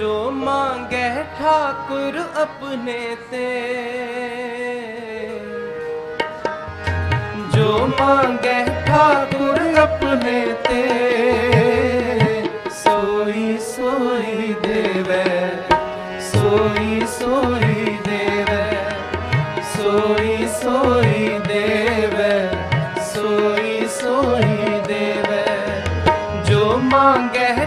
ਜੋ ਮੰਗੇ ਠਾਕੁਰ ਆਪਣੇ ਤੇ। ਜੋ ਮੰਗੇ ਠਾਕੁਰ ਆਪਣੇ ਤੇ। ਸੋਈ ਸੋਈ ਦੇਵੇ, ਸੋਈ ਸੋਈ ਦੇਵੇ, ਸੋਈ ਸੋਈ ਦੇਵੇ, ਸੋਈ ਸੋਈ ਦੇਵੇ। ਜੋ ਮੰਗੇ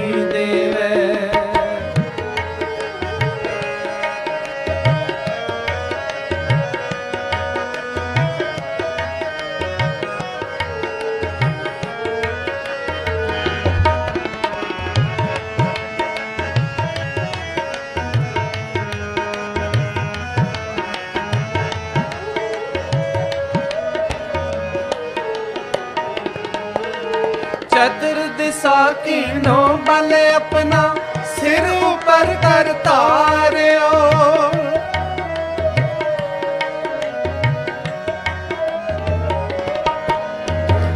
ਦਿਸ਼ਾ ਕੀਨੋ ਬਲ ਆਪਣਾ ਸਿਰ ਉੱਪਰ ਕਰ ਤਾਰਿਓ।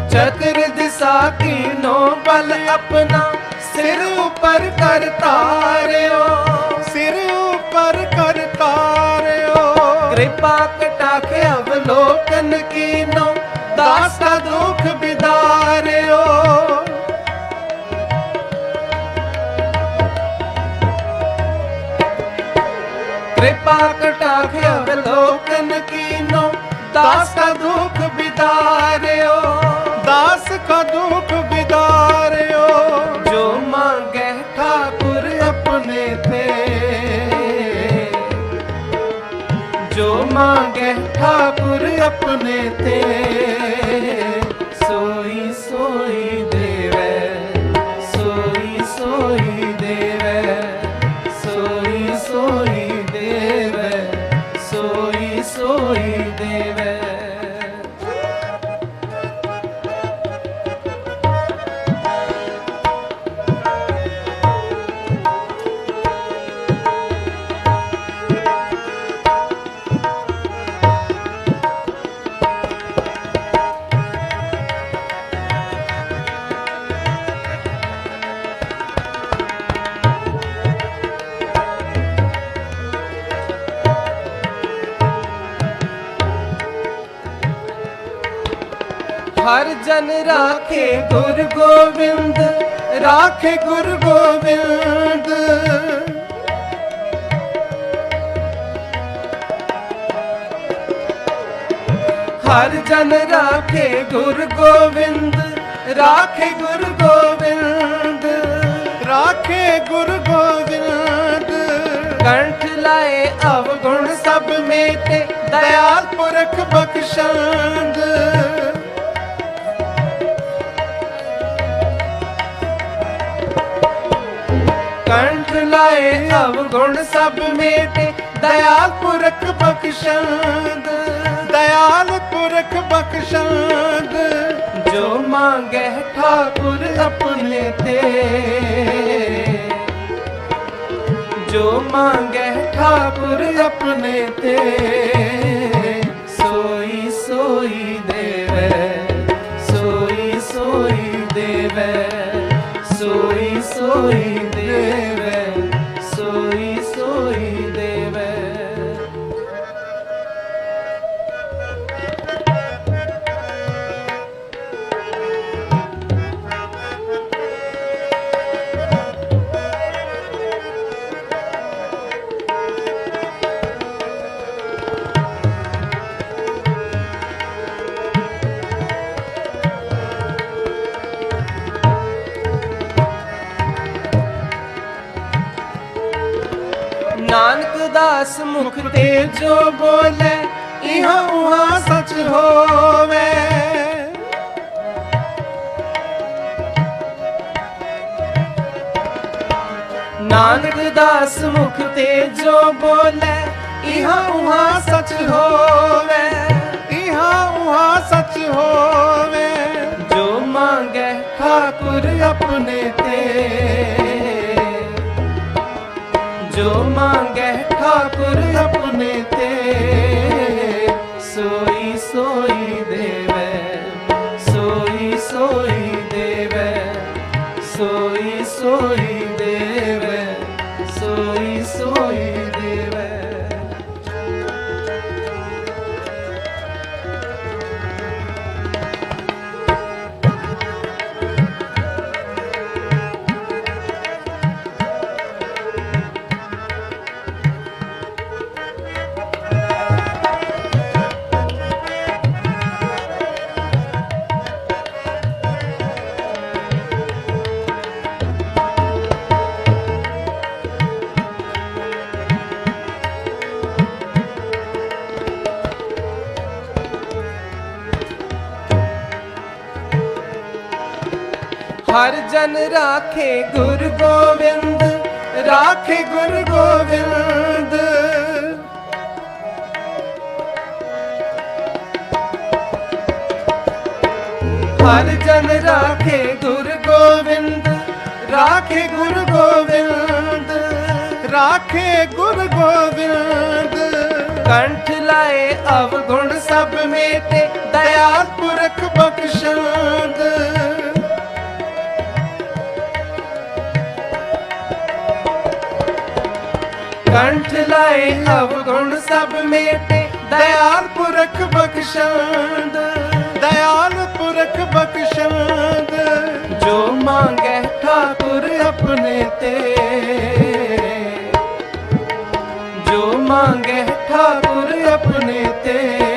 ਚਤੁਰ ਦਿਸ਼ਾ ਕੀਨੋ ਬਲ ਆਪਣਾ ਸਿਰ ਉੱਪਰ ਕਰ ਤਾਰਿਓ। ਸਿਰ ਉੱਪਰ ਕਰ ਤਾਰਿਓ। ਕਿਰਪਾ ਕਟਾਖ ਅਵਲੋਕਨ ਕੀਨੋ। ਦਾਸ ਦਾ ਦੁਖ ਬਿਦਾਰਿਓ। ਦਾਸ ਕਾ ਦੁਖ ਵਿਦਾਰਿਓ ਜੋ ਮੰਗੇ ਠਾਕੁਰ ਆਪਣੇ ਤੇ। ਜੋ ਮੰਗੇ ਠਾਕੁਰ ਆਪਣੇ ਤੇ। ਹਰ ਜਨ ਰਾਖੇ ਗੁਰ ਗੋਬਿੰਦ, ਰਾਖੇ ਗੁਰ ਗੋਬਿੰਦ। ਹਰ ਜਨ ਰਾਖੇ ਗੁਰ ਗੋਬਿੰਦ, ਰਾਖੇ ਗੁਰ ਗੋਬਿੰਦ। ਰਾਖੇ ਗੁਰ ਗੋਬਿੰਦ। ਕੰਠ ਲਾਏ ਅਵਗੁਣ ਸਭ ਮੇਟੇ ਦਇਆਲ ਪੁਰਖ ਬਖਸ਼ੰਦ। ਕੰਠ ਲਾਏ ਅਵਗੁਣ ਸਭ ਮੇਟੇ। ਦਇਆਲ ਪੁਰਖ ਬਖਸ਼ੰਦ, ਦਇਆਲ ਪੁਰਖ ਬਖਸ਼ੰਦ। ਜੋ ਮੰਗੇ ਠਾਕੁਰ ਆਪਣੇ ਤੇ। ਜੋ ਮੰਗੇ ਠਾਕੁਰ ਆਪਣੇ ਤੇ। ਸੋਈ ਸੋਈ ਦੇਵੇ, ਸੋਈ ਸੋਈ ਦੇਵੇ, ਸੋਈ ਸੋਈ ਦੇਵੇ। ਦਾਸ ਮੁਖ ਤੇ ਜੋ ਬੋਲੇ, ਇਹਾਂ ਉਹਾਂ ਸਚ ਹੋਵੇ। ਨਾਨਕ ਦਾਸ ਮੁਖ ਤੇ ਜੋ ਬੋਲੇ, ਇਹਾਂ ਉਹਾਂ ਸਚ ਹੋਵੇ। ਇਹਾਂ ਉਹਾਂ ਸੱਚ ਹੋਵੇ। ਜੋ ਮੰਗੈ ਠਾਕੁਰ ਆਪਣੇ ਤੇ। ਜੋ ਮੰਗੈ ਠਾਕੁਰ ਆਪਣੇ ਤੇ। ਸੋਈ ਸੋਈ ਦੇਵੈ ਸੋਈ ਸੋਈ ਦੇਵੈ ਸੋਈ ਸੋਈ ਹਰ ਜਨ ਰਾਖੇ ਗੁਰ ਗੋਬਿੰਦ ਰਾਖੇ ਗੁਰ ਗੋਬਿੰਦ ਹਰ ਜਨ ਰਾਖੇ ਗੁਰ ਗੋਬਿੰਦ ਰਾਖੇ ਗੁਰ ਗੋਬਿੰਦ ਰਾਖੇ ਗੁਰ ਗੋਬਿੰਦ ਕੰਠ ਲਾਏ ਅਵਗੁਣ ਸਭ ਮੇਟੇ ਦਇਆਲ ਪੁਰਖ ਬਖਸ਼ੰਦ ਕੰਠ ਲਾਏ ਅਵਗੁਣ ਸਭ ਮੇਟੇ। ਦਇਆਲ ਪੁਰਖ ਬਖਸ਼ੰਦ, ਦਇਆਲ ਪੁਰਖ ਬਖਸ਼ੰਦ। ਜੋ ਮੰਗੈ ਠਾਕੁਰ ਆਪਣੇ ਤੇ। ਜੋ ਮੰਗੈ ਠਾਕੁਰ ਆਪਣੇ ਤੇ।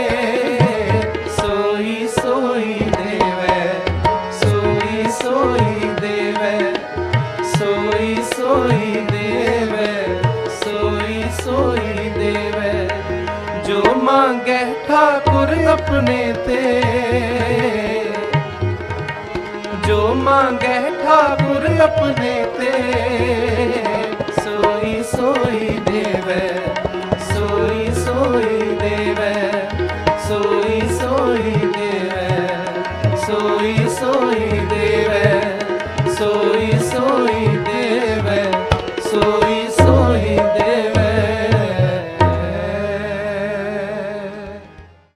ਠਾਕੁਰ ਆਪਣੇ ਤੇ। ਜੋ ਮੰਗੈ ਠਾਕੁਰ ਆਪਣੇ ਤੇ। ਸੋਈ ਸੋਈ ਦੇਵੇ।